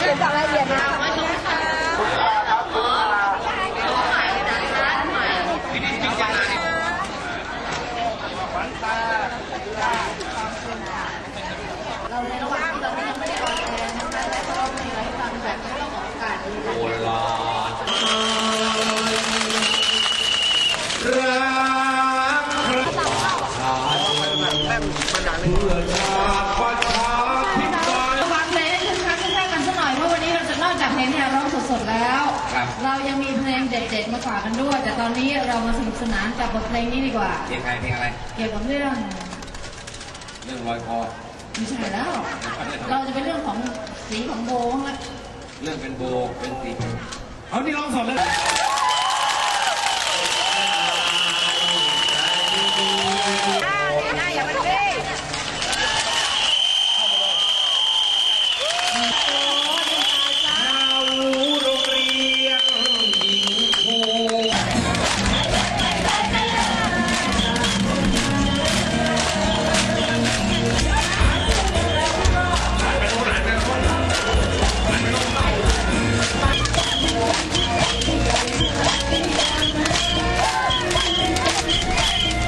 เขียนจากรายละเอียดนะรักใครันาง ดแล้ว ครับ เรายังมีเพลงเด็ดๆมาฝากกันด้วย แต่ตอนนี้เรามาสนุกสนานกับบทเพลงนี้ดีกว่า เพลงใครเพลงอะไร เกี่ยวกับเรื่องเรื่องรอยคอ ไม่ใช่แล้ว เราจะเป็นเรื่องของสีของโบงละ เรื่องเป็นโบ เป็นสีเอานี่ร้องสดเลย